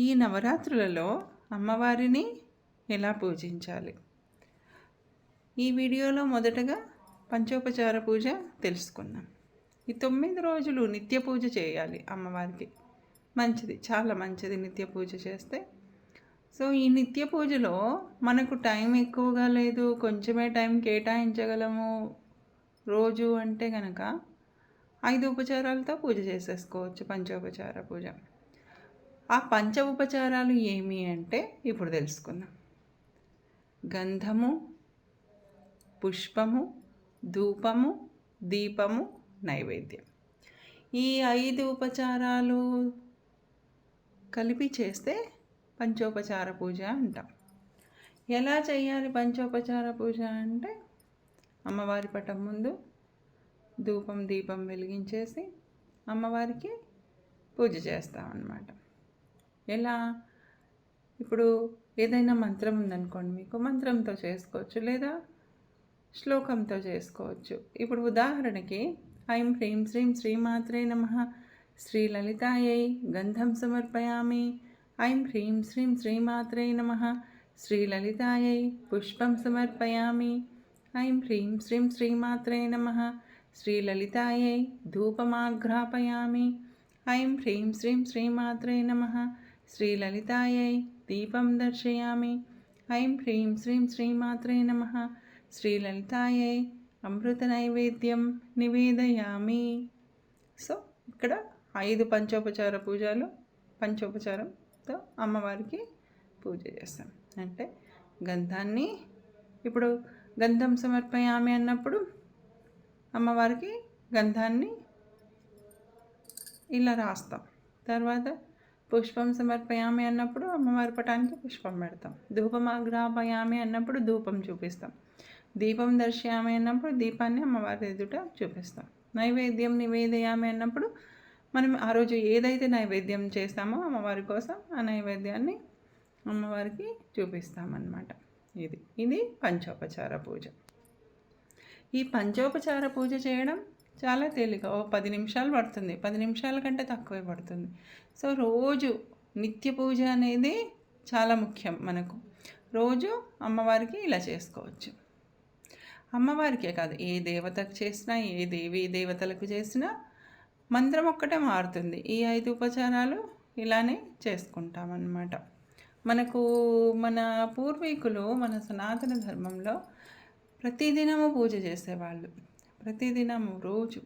ఈ నవరాత్రులలో అమ్మవారిని ఎలా పూజించాలి? ఈ వీడియోలో మొదటగా పంచోపచార పూజ తెలుసుకుందాం. ఈ తొమ్మిది రోజులు నిత్య పూజ చేయాలి అమ్మవారికి. మంచిది చాలా మంచిది నిత్య పూజ చేస్తే. సో ఈ నిత్య పూజలో మనకు టైం ఎక్కువగా లేదు కొంచెమే టైం కేటాయించగలము రోజు అంటే కనుక ఐదు ఉపచారాలతో పూజ చేసేసుకోవచ్చు పంచోపచార పూజ. ఆ పంచ ఉపచారాలు ఏమి అంటే ఇప్పుడు తెలుసుకుందాం. గంధము పుష్పము ధూపము దీపము నైవేద్యం. ఈ ఐదు ఉపచారాలు కలిపి చేస్తే పంచోపచార పూజ అంటాం. ఎలా చేయాలి పంచోపచార పూజ అంటే అమ్మవారి పటం ముందు ధూపం దీపం వెలిగించేసి అమ్మవారికి పూజ చేస్తామన్నమాట ఎలా? ఇప్పుడు ఏదైనా మంత్రం ఉందనుకోండి మీకు మంత్రంతో చేసుకోవచ్చు లేదా శ్లోకంతో చేసుకోవచ్చు. ఇప్పుడు ఉదాహరణకి ఐం హ్రీం శ్రీం శ్రీమాత్రే నమ శ్రీ లలితాయై గంధం సమర్పయామి. ఐం హ్రీం శ్రీం శ్రీమాత్రే నమ శ్రీ లలితాయై పుష్పం సమర్పయామి. ఐం హ్రీం శ్రీం శ్రీమాత్రే నమ శ్రీ లలితాయై ధూపమాఘ్రాపయామి. ఐం హ్రీం శ్రీం శ్రీమాత్రే నమ శ్రీలలితాయై దీపం దర్శయామి ఐం హ్రీం శ్రీం శ్రీమాత్రే నమ శ్రీలలితాయై అమృత నైవేద్యం నివేదయామి సో ఇక్కడ ఐదు పంచోపచార పూజలు పంచోపచారంతో అమ్మవారికి పూజ చేస్తాం. అంటే గంధాన్ని ఇప్పుడు గంధం సమర్పయామి అన్నప్పుడు అమ్మవారికి గంధాన్ని ఇలా రాస్తాం. తర్వాత పుష్పం సమర్పయామి అన్నప్పుడు అమ్మవారి పటానికి పుష్పం పెడతాం. ధూపం ధూపమాగ్రాపయామి అన్నప్పుడు ధూపం చూపిస్తాం. దీపం దర్శయామి అన్నప్పుడు దీపాన్ని అమ్మవారి ఎదుట చూపిస్తాం. నైవేద్యం నివేదయామి అన్నప్పుడు మనం ఆ రోజు ఏదైతే నైవేద్యం చేస్తామో అమ్మవారి కోసం ఆ నైవేద్యాన్ని అమ్మవారికి చూపిస్తామన్నమాట. ఇది ఇది పంచోపచార పూజ. ఈ పంచోపచార పూజ చేయడం చాలా తేలిక. ఓ పది నిమిషాలు పడుతుంది. పది నిమిషాల కంటే తక్కువే పడుతుంది. సో రోజు నిత్య పూజ అనేది చాలా ముఖ్యం మనకు. రోజు అమ్మవారికి ఇలా చేసుకోవచ్చు. అమ్మవారికే కాదు ఏ దేవతకు చేసినా ఏ దేవి దేవతలకు చేసినా మంత్రం ఒక్కటే మారుతుంది. ఈ ఐదు ఉపచారాలు ఇలానే చేసుకుంటామన్నమాట. మనకు మన పూర్వీకులు మన సనాతన ధర్మంలో ప్రతిదినము పూజ చేసేవాళ్ళు. ప్రతిదినము రోజు